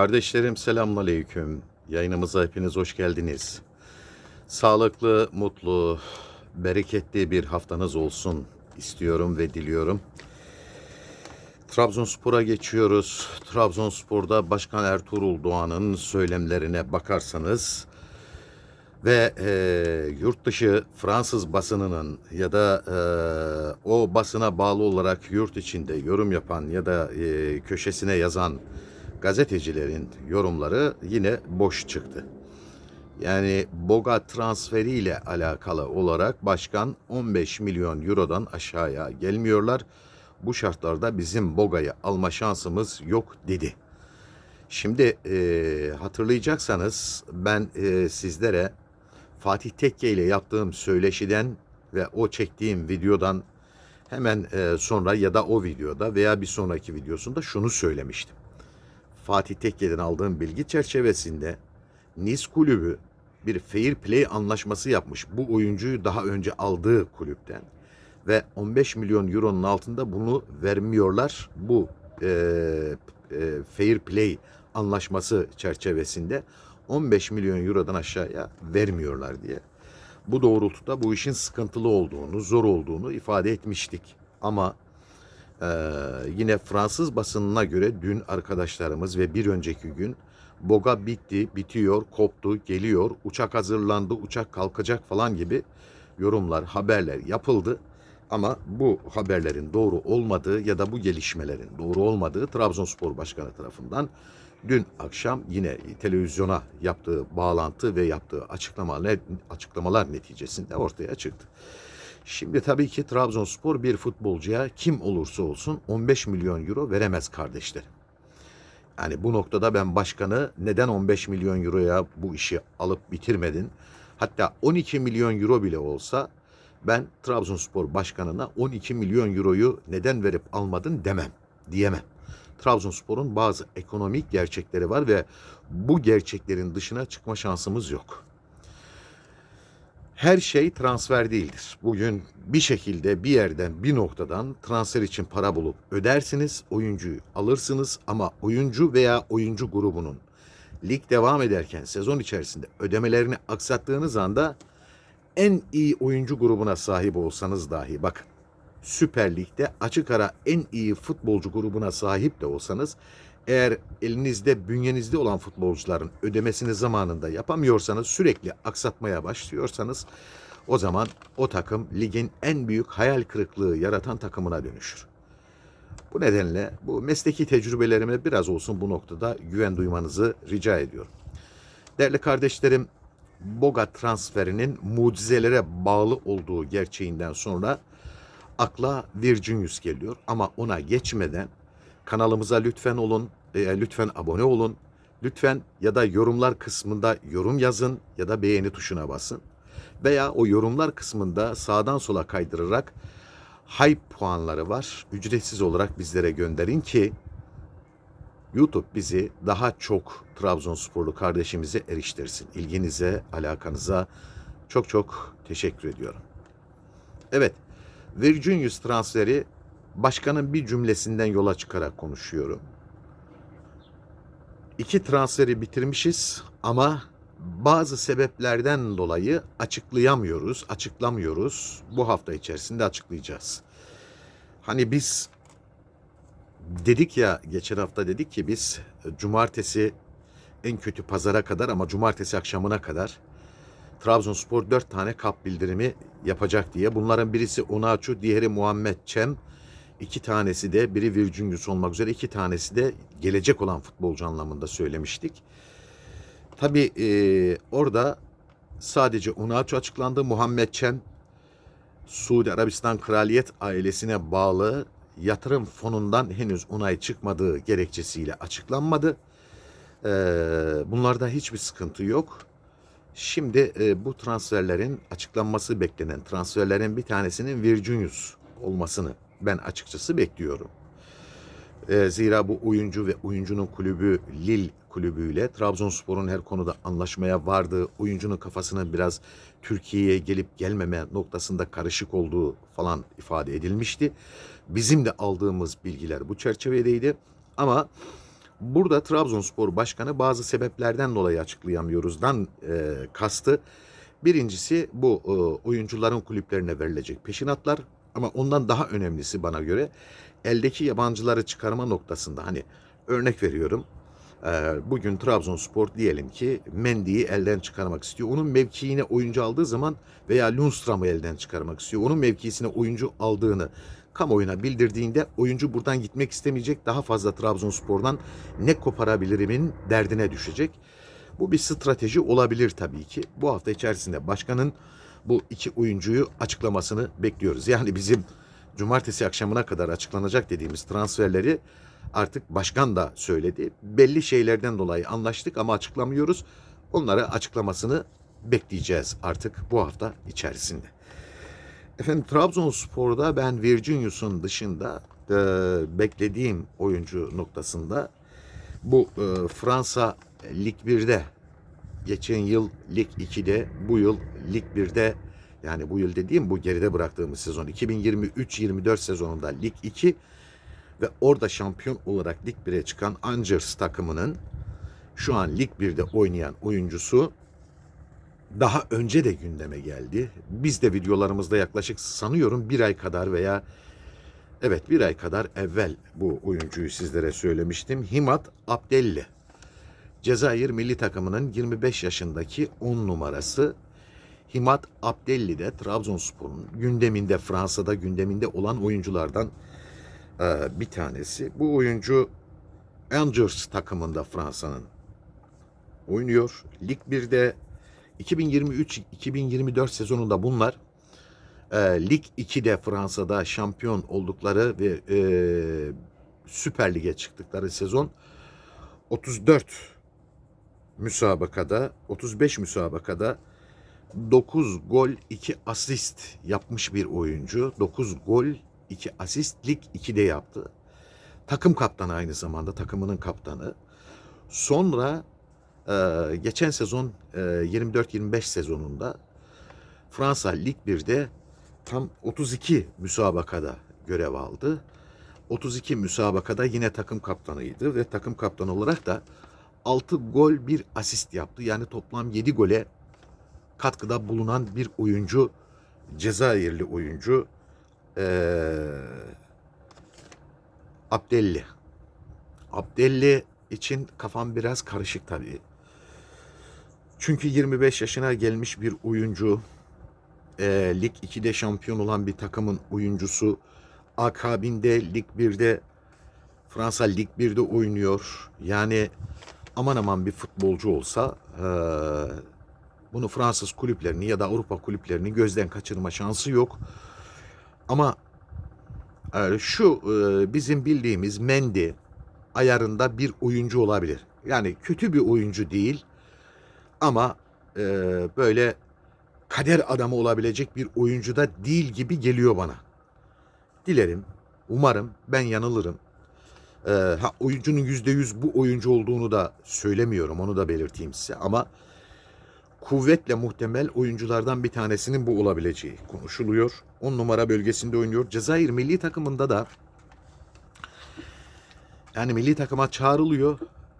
Kardeşlerim selamünaleyküm. Yayınımıza hepiniz hoş geldiniz. Sağlıklı, mutlu, bereketli bir haftanız olsun istiyorum ve diliyorum. Trabzonspor'a geçiyoruz. Trabzonspor'da Başkan Ertuğrul Doğan'ın söylemlerine bakarsanız ve e, yurt dışı Fransız basınının ya da e, o basına bağlı olarak yurt içinde yorum yapan ya da e, köşesine yazan gazetecilerin yorumları yine boş çıktı. Yani Boga transferiyle alakalı olarak başkan 15 milyon eurodan aşağıya gelmiyorlar. Bu şartlarda bizim Boga'yı alma şansımız yok dedi. Şimdi e, hatırlayacaksanız ben e, sizlere Fatih Tekke ile yaptığım söyleşiden ve o çektiğim videodan hemen e, sonra ya da o videoda veya bir sonraki videosunda şunu söylemiştim. Fatih Tekke'den aldığım bilgi çerçevesinde Nice kulübü bir fair play anlaşması yapmış. Bu oyuncuyu daha önce aldığı kulüpten ve 15 milyon euronun altında bunu vermiyorlar. Bu e, e, fair play anlaşması çerçevesinde 15 milyon eurodan aşağıya vermiyorlar diye. Bu doğrultuda bu işin sıkıntılı olduğunu, zor olduğunu ifade etmiştik. Ama ee, yine Fransız basınına göre dün arkadaşlarımız ve bir önceki gün Boga bitti, bitiyor, koptu, geliyor, uçak hazırlandı, uçak kalkacak falan gibi yorumlar, haberler yapıldı. Ama bu haberlerin doğru olmadığı ya da bu gelişmelerin doğru olmadığı Trabzonspor Başkanı tarafından dün akşam yine televizyona yaptığı bağlantı ve yaptığı açıklamalar, açıklamalar neticesinde ortaya çıktı. Şimdi tabii ki Trabzonspor bir futbolcuya kim olursa olsun 15 milyon euro veremez kardeşlerim. Yani bu noktada ben başkanı neden 15 milyon euroya bu işi alıp bitirmedin? Hatta 12 milyon euro bile olsa ben Trabzonspor başkanına 12 milyon euroyu neden verip almadın demem, diyemem. Trabzonspor'un bazı ekonomik gerçekleri var ve bu gerçeklerin dışına çıkma şansımız yok her şey transfer değildir. Bugün bir şekilde bir yerden bir noktadan transfer için para bulup ödersiniz, oyuncuyu alırsınız ama oyuncu veya oyuncu grubunun lig devam ederken sezon içerisinde ödemelerini aksattığınız anda en iyi oyuncu grubuna sahip olsanız dahi bakın Süper Lig'de açık ara en iyi futbolcu grubuna sahip de olsanız eğer elinizde, bünyenizde olan futbolcuların ödemesini zamanında yapamıyorsanız, sürekli aksatmaya başlıyorsanız o zaman o takım ligin en büyük hayal kırıklığı yaratan takımına dönüşür. Bu nedenle bu mesleki tecrübelerime biraz olsun bu noktada güven duymanızı rica ediyorum. Değerli kardeşlerim, Boga transferinin mucizelere bağlı olduğu gerçeğinden sonra akla Virginius geliyor ama ona geçmeden kanalımıza lütfen olun, e, lütfen abone olun. Lütfen ya da yorumlar kısmında yorum yazın ya da beğeni tuşuna basın. Veya o yorumlar kısmında sağdan sola kaydırarak hype puanları var. Ücretsiz olarak bizlere gönderin ki YouTube bizi daha çok Trabzonsporlu kardeşimize eriştirsin. İlginize, alakanıza çok çok teşekkür ediyorum. Evet, Virginius transferi başkanın bir cümlesinden yola çıkarak konuşuyorum. İki transferi bitirmişiz ama bazı sebeplerden dolayı açıklayamıyoruz, açıklamıyoruz. Bu hafta içerisinde açıklayacağız. Hani biz dedik ya geçen hafta dedik ki biz cumartesi en kötü pazara kadar ama cumartesi akşamına kadar Trabzonspor dört tane kap bildirimi yapacak diye. Bunların birisi Onaçu, diğeri Muhammed Çem, iki tanesi de biri Virginius olmak üzere iki tanesi de gelecek olan futbolcu anlamında söylemiştik. Tabi e, orada sadece Onaçu açıklandı. Muhammed Çem Suudi Arabistan Kraliyet ailesine bağlı yatırım fonundan henüz onay çıkmadığı gerekçesiyle açıklanmadı. Ee, bunlarda hiçbir sıkıntı yok. Şimdi e, bu transferlerin açıklanması beklenen transferlerin bir tanesinin Virginius olmasını ben açıkçası bekliyorum. E, zira bu oyuncu ve oyuncunun kulübü Lille kulübüyle Trabzonspor'un her konuda anlaşmaya vardığı, oyuncunun kafasının biraz Türkiye'ye gelip gelmeme noktasında karışık olduğu falan ifade edilmişti. Bizim de aldığımız bilgiler bu çerçevedeydi. Ama Burada Trabzonspor Başkanı bazı sebeplerden dolayı açıklayamıyoruzdan e, kastı. Birincisi bu e, oyuncuların kulüplerine verilecek peşinatlar ama ondan daha önemlisi bana göre eldeki yabancıları çıkarma noktasında hani örnek veriyorum. bugün Trabzonspor diyelim ki Mendy'yi elden çıkarmak istiyor. Onun mevkiine oyuncu aldığı zaman veya Lundström'ü elden çıkarmak istiyor. Onun mevkisine oyuncu aldığını kamuoyuna bildirdiğinde oyuncu buradan gitmek istemeyecek. Daha fazla Trabzonspor'dan ne koparabilirimin derdine düşecek. Bu bir strateji olabilir tabii ki. Bu hafta içerisinde başkanın bu iki oyuncuyu açıklamasını bekliyoruz. Yani bizim cumartesi akşamına kadar açıklanacak dediğimiz transferleri artık başkan da söyledi. Belli şeylerden dolayı anlaştık ama açıklamıyoruz. Onları açıklamasını bekleyeceğiz artık bu hafta içerisinde. Efendim Trabzonspor'da ben Virginius'un dışında e, beklediğim oyuncu noktasında bu e, Fransa Lig 1'de geçen yıl Lig 2'de bu yıl Lig 1'de yani bu yıl dediğim bu geride bıraktığımız sezon 2023-24 sezonunda Lig 2 ve orada şampiyon olarak Lig 1'e çıkan Angers takımının şu an Lig 1'de oynayan oyuncusu daha önce de gündeme geldi. Biz de videolarımızda yaklaşık sanıyorum bir ay kadar veya evet bir ay kadar evvel bu oyuncuyu sizlere söylemiştim. Himat Abdelli. Cezayir milli takımının 25 yaşındaki 10 numarası Himat Abdelli de Trabzonspor'un gündeminde Fransa'da gündeminde olan oyunculardan e, bir tanesi. Bu oyuncu Angers takımında Fransa'nın oynuyor. Lig 1'de 2023-2024 sezonunda bunlar e, Lig 2'de Fransa'da şampiyon oldukları ve e, Süper Lig'e çıktıkları sezon 34 müsabakada 35 müsabakada 9 gol 2 asist yapmış bir oyuncu. 9 gol 2 asist Lig 2'de yaptı. Takım kaptanı aynı zamanda takımının kaptanı. Sonra ee, geçen sezon e, 24-25 sezonunda Fransa Lig 1'de tam 32 müsabakada görev aldı. 32 müsabakada yine takım kaptanıydı ve takım kaptanı olarak da 6 gol 1 asist yaptı. Yani toplam 7 gole katkıda bulunan bir oyuncu, Cezayirli oyuncu ee, Abdelli. Abdelli için kafam biraz karışık tabii. Çünkü 25 yaşına gelmiş bir oyuncu, e, Lig 2'de şampiyon olan bir takımın oyuncusu, akabinde Lig 1'de Fransa Lig 1'de oynuyor. Yani aman aman bir futbolcu olsa e, bunu Fransız kulüplerini ya da Avrupa kulüplerini gözden kaçırma şansı yok. Ama e, şu e, bizim bildiğimiz Mendy ayarında bir oyuncu olabilir. Yani kötü bir oyuncu değil ama böyle kader adamı olabilecek bir oyuncu da değil gibi geliyor bana. Dilerim, umarım ben yanılırım. E, ha, oyuncunun yüzde yüz bu oyuncu olduğunu da söylemiyorum, onu da belirteyim size. Ama kuvvetle muhtemel oyunculardan bir tanesinin bu olabileceği konuşuluyor. 10 numara bölgesinde oynuyor. Cezayir milli takımında da yani milli takıma çağrılıyor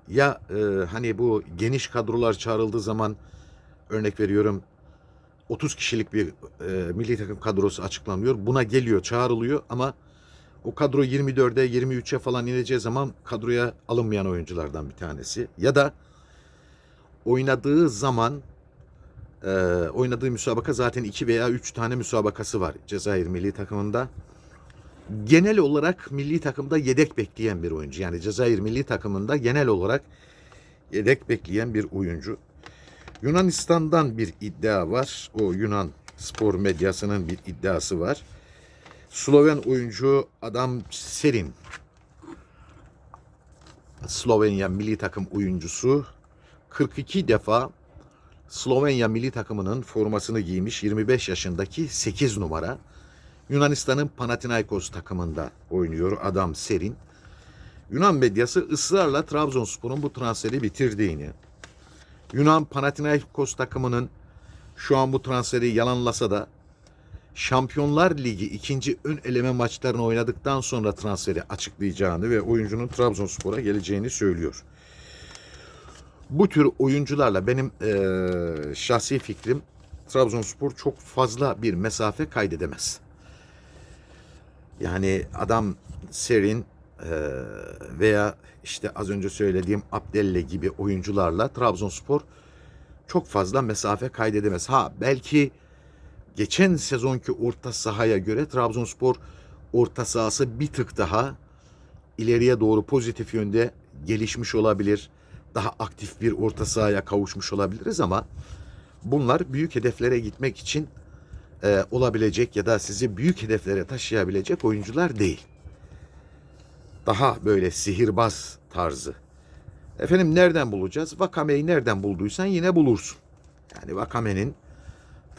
ya e, hani bu geniş kadrolar çağrıldığı zaman örnek veriyorum 30 kişilik bir e, milli takım kadrosu açıklanıyor. Buna geliyor, çağrılıyor ama o kadro 24'e, 23'e falan ineceği zaman kadroya alınmayan oyunculardan bir tanesi. Ya da oynadığı zaman e, oynadığı müsabaka zaten 2 veya 3 tane müsabakası var Cezayir milli takımında genel olarak milli takımda yedek bekleyen bir oyuncu. Yani Cezayir milli takımında genel olarak yedek bekleyen bir oyuncu. Yunanistan'dan bir iddia var. O Yunan spor medyasının bir iddiası var. Sloven oyuncu Adam Serin. Slovenya milli takım oyuncusu 42 defa Slovenya milli takımının formasını giymiş 25 yaşındaki 8 numara. Yunanistan'ın Panathinaikos takımında oynuyor adam Serin. Yunan medyası ısrarla Trabzonspor'un bu transferi bitirdiğini, Yunan Panathinaikos takımının şu an bu transferi yalanlasa da Şampiyonlar Ligi ikinci ön eleme maçlarını oynadıktan sonra transferi açıklayacağını ve oyuncunun Trabzonspor'a geleceğini söylüyor. Bu tür oyuncularla benim eee, şahsi fikrim Trabzonspor çok fazla bir mesafe kaydedemez. Yani adam Serin eee, veya işte az önce söylediğim Abdelle gibi oyuncularla Trabzonspor çok fazla mesafe kaydedemez. Ha belki geçen sezonki orta sahaya göre Trabzonspor orta sahası bir tık daha ileriye doğru pozitif yönde gelişmiş olabilir. Daha aktif bir orta sahaya kavuşmuş olabiliriz ama bunlar büyük hedeflere gitmek için e, olabilecek ya da sizi büyük hedeflere taşıyabilecek oyuncular değil. Daha böyle sihirbaz tarzı. Efendim nereden bulacağız? Vakame'yi nereden bulduysan yine bulursun. Yani Vakame'nin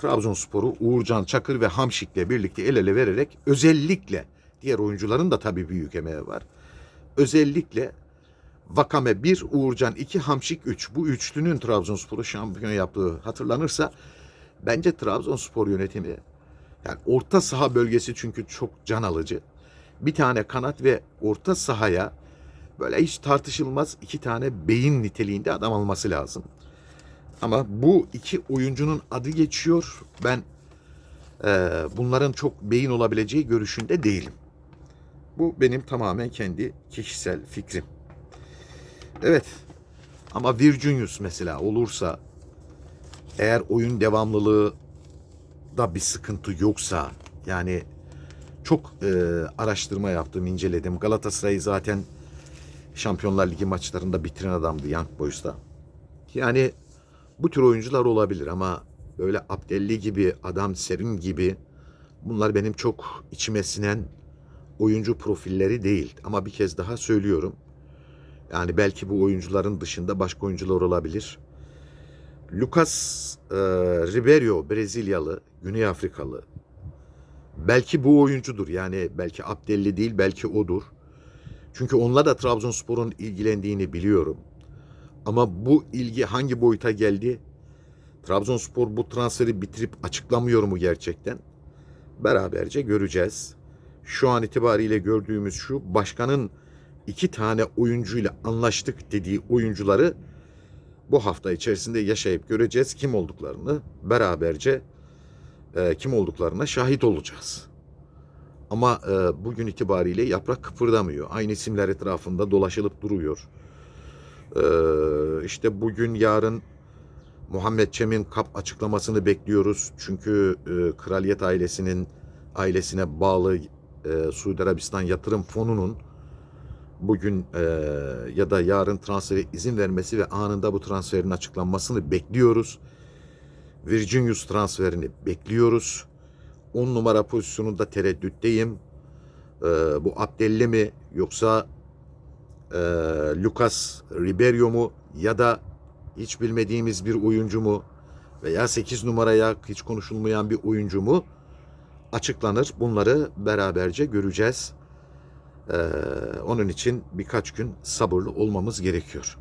Trabzonspor'u Uğurcan Çakır ve Hamşik'le birlikte el ele vererek özellikle diğer oyuncuların da tabii büyük emeği var. Özellikle Vakame 1, Uğurcan 2, Hamşik 3. Bu üçlünün Trabzonspor'u şampiyon yaptığı hatırlanırsa bence Trabzonspor yönetimi yani orta saha bölgesi çünkü çok can alıcı. Bir tane kanat ve orta sahaya böyle hiç tartışılmaz iki tane beyin niteliğinde adam alması lazım. Ama bu iki oyuncunun adı geçiyor. Ben eee, bunların çok beyin olabileceği görüşünde değilim. Bu benim tamamen kendi kişisel fikrim. Evet. Ama Virginius mesela olursa eğer oyun devamlılığı da bir sıkıntı yoksa yani çok eee, araştırma yaptım, inceledim. Galatasaray'ı zaten Şampiyonlar Ligi maçlarında bitiren adamdı Young Boys'ta. Yani bu tür oyuncular olabilir ama böyle Abdelli gibi, Adam Serin gibi bunlar benim çok içime sinen oyuncu profilleri değil. Ama bir kez daha söylüyorum. Yani belki bu oyuncuların dışında başka oyuncular olabilir. Lucas e, Ribeiro Brezilyalı, Güney Afrikalı. Belki bu oyuncudur. Yani belki Abdelli değil, belki odur. Çünkü onunla da Trabzonspor'un ilgilendiğini biliyorum. Ama bu ilgi hangi boyuta geldi? Trabzonspor bu transferi bitirip açıklamıyor mu gerçekten? Beraberce göreceğiz. Şu an itibariyle gördüğümüz şu başkanın iki tane oyuncuyla anlaştık dediği oyuncuları bu hafta içerisinde yaşayıp göreceğiz. Kim olduklarını beraberce e, kim olduklarına şahit olacağız. Ama e, bugün itibariyle yaprak kıpırdamıyor. Aynı isimler etrafında dolaşılıp duruyor. Ee, işte bugün yarın Muhammed Cem'in kap açıklamasını bekliyoruz. Çünkü e, kraliyet ailesinin ailesine bağlı e, Suudi Arabistan Yatırım Fonu'nun bugün e, ya da yarın transfere izin vermesi ve anında bu transferin açıklanmasını bekliyoruz. Virginius transferini bekliyoruz. 10 numara pozisyonunda tereddütteyim. Ee, bu Abdelli mi yoksa e, Lucas Ribeiro mu ya da hiç bilmediğimiz bir oyuncu mu veya 8 numaraya hiç konuşulmayan bir oyuncu mu açıklanır. Bunları beraberce göreceğiz. Ee, onun için birkaç gün sabırlı olmamız gerekiyor.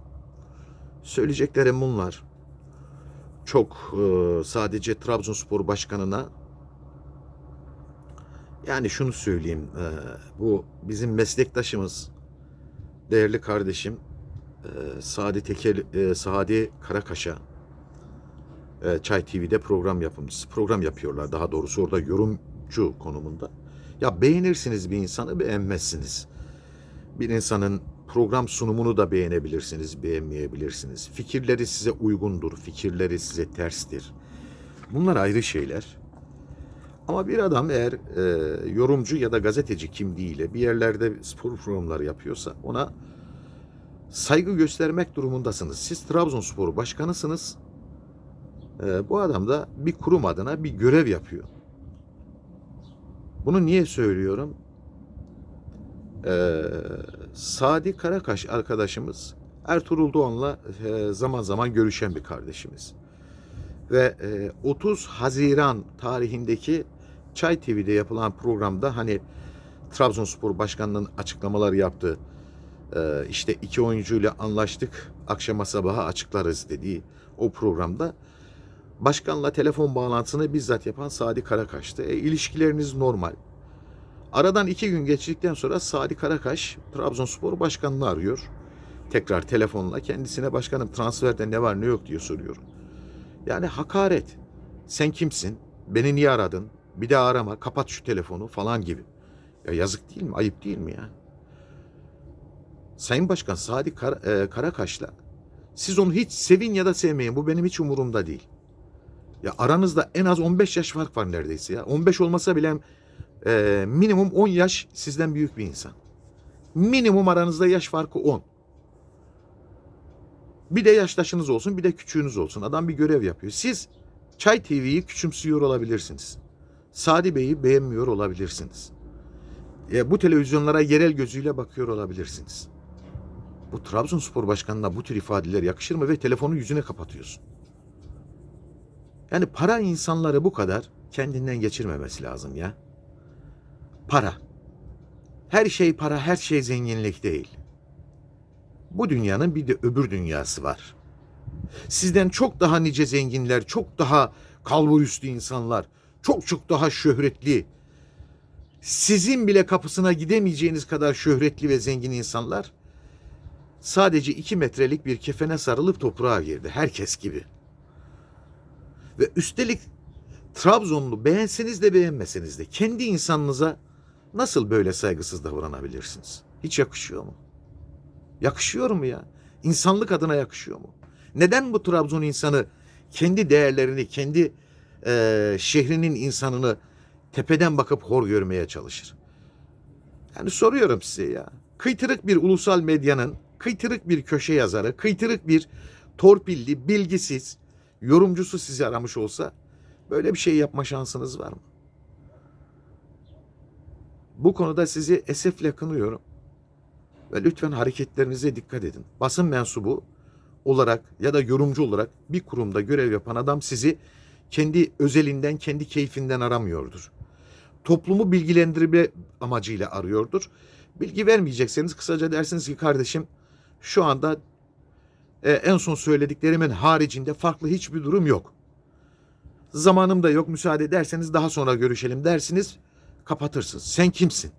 Söyleyeceklerim bunlar. Çok e, sadece Trabzonspor başkanına yani şunu söyleyeyim. e, bu bizim meslektaşımız değerli kardeşim e, Tekel e, Sadi Karakaş'a e, Çay TV'de program yapımcısı. Program yapıyorlar daha doğrusu orada yorumcu konumunda. Ya beğenirsiniz bir insanı beğenmezsiniz. Bir insanın program sunumunu da beğenebilirsiniz, beğenmeyebilirsiniz. Fikirleri size uygundur, fikirleri size terstir. Bunlar ayrı şeyler. Ama bir adam eğer e, yorumcu ya da gazeteci kimliğiyle bir yerlerde spor programları yapıyorsa ona saygı göstermek durumundasınız. Siz Trabzonspor başkanısınız. E, bu adam da bir kurum adına bir görev yapıyor. Bunu niye söylüyorum? E, Sadi Karakaş arkadaşımız Ertuğrul Doğan'la e, zaman zaman görüşen bir kardeşimiz. Ve e, 30 Haziran tarihindeki Çay TV'de yapılan programda hani Trabzonspor Başkanı'nın açıklamalar yaptığı e, işte iki oyuncuyla anlaştık akşama sabaha açıklarız dediği o programda Başkanla telefon bağlantısını bizzat yapan Sadi Karakaş'tı. E, ilişkileriniz normal. Aradan iki gün geçtikten sonra Sadi Karakaş Trabzonspor Başkanı'nı arıyor. Tekrar telefonla kendisine başkanım transferde ne var ne yok diye soruyor. Yani hakaret. Sen kimsin? Beni niye aradın? Bir daha arama, kapat şu telefonu falan gibi. Ya yazık değil mi? Ayıp değil mi ya? Sayın Başkan Sadi Kar- e, Karakaş'la siz onu hiç sevin ya da sevmeyin. Bu benim hiç umurumda değil. Ya aranızda en az 15 yaş fark var neredeyse ya. 15 olmasa bile e, minimum 10 yaş sizden büyük bir insan. Minimum aranızda yaş farkı 10. Bir de yaştaşınız olsun, bir de küçüğünüz olsun. Adam bir görev yapıyor. Siz Çay TV'yi küçümsüyor olabilirsiniz. Sadi Bey'i beğenmiyor olabilirsiniz. E, bu televizyonlara yerel gözüyle bakıyor olabilirsiniz. Bu Trabzonspor başkanına bu tür ifadeler yakışır mı ve telefonu yüzüne kapatıyorsun. Yani para insanları bu kadar kendinden geçirmemesi lazım ya. Para. Her şey para, her şey zenginlik değil. Bu dünyanın bir de öbür dünyası var. Sizden çok daha nice zenginler, çok daha kalbur üstü insanlar, çok çok daha şöhretli, sizin bile kapısına gidemeyeceğiniz kadar şöhretli ve zengin insanlar sadece iki metrelik bir kefene sarılıp toprağa girdi. Herkes gibi. Ve üstelik Trabzonlu beğenseniz de beğenmeseniz de kendi insanınıza nasıl böyle saygısız davranabilirsiniz? Hiç yakışıyor mu? Yakışıyor mu ya? İnsanlık adına yakışıyor mu? Neden bu Trabzon insanı kendi değerlerini, kendi eee, şehrinin insanını tepeden bakıp hor görmeye çalışır? Yani soruyorum size ya. Kıytırık bir ulusal medyanın, kıytırık bir köşe yazarı, kıytırık bir torpilli, bilgisiz yorumcusu sizi aramış olsa böyle bir şey yapma şansınız var mı? Bu konuda sizi esefle kınıyorum. Ve lütfen hareketlerinize dikkat edin. Basın mensubu olarak ya da yorumcu olarak bir kurumda görev yapan adam sizi kendi özelinden, kendi keyfinden aramıyordur. Toplumu bilgilendirme amacıyla arıyordur. Bilgi vermeyecekseniz kısaca dersiniz ki kardeşim şu anda e, en son söylediklerimin haricinde farklı hiçbir durum yok. Zamanım da yok müsaade ederseniz daha sonra görüşelim dersiniz kapatırsınız. Sen kimsin?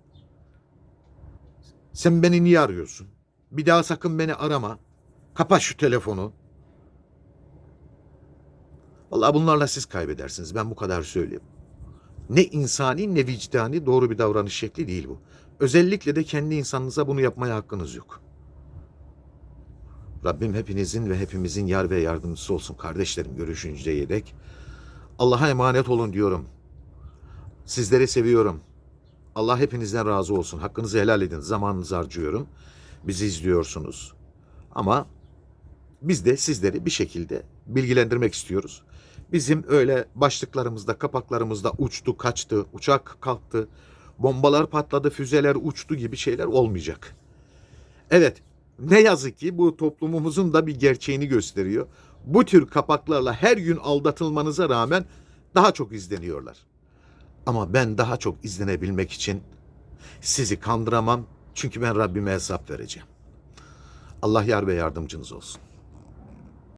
Sen beni niye arıyorsun? Bir daha sakın beni arama. Kapat şu telefonu. Vallahi bunlarla siz kaybedersiniz. Ben bu kadar söyleyeyim. Ne insani ne vicdani doğru bir davranış şekli değil bu. Özellikle de kendi insanınıza bunu yapmaya hakkınız yok. Rabbim hepinizin ve hepimizin yar ve yardımcısı olsun kardeşlerim görüşünceye dek. Allah'a emanet olun diyorum. Sizleri seviyorum. Allah hepinizden razı olsun. Hakkınızı helal edin. Zamanınızı harcıyorum. Bizi izliyorsunuz. Ama biz de sizleri bir şekilde bilgilendirmek istiyoruz. Bizim öyle başlıklarımızda, kapaklarımızda uçtu, kaçtı, uçak kalktı, bombalar patladı, füzeler uçtu gibi şeyler olmayacak. Evet, ne yazık ki bu toplumumuzun da bir gerçeğini gösteriyor. Bu tür kapaklarla her gün aldatılmanıza rağmen daha çok izleniyorlar. Ama ben daha çok izlenebilmek için sizi kandıramam. Çünkü ben Rabbime hesap vereceğim. Allah yar ve yardımcınız olsun.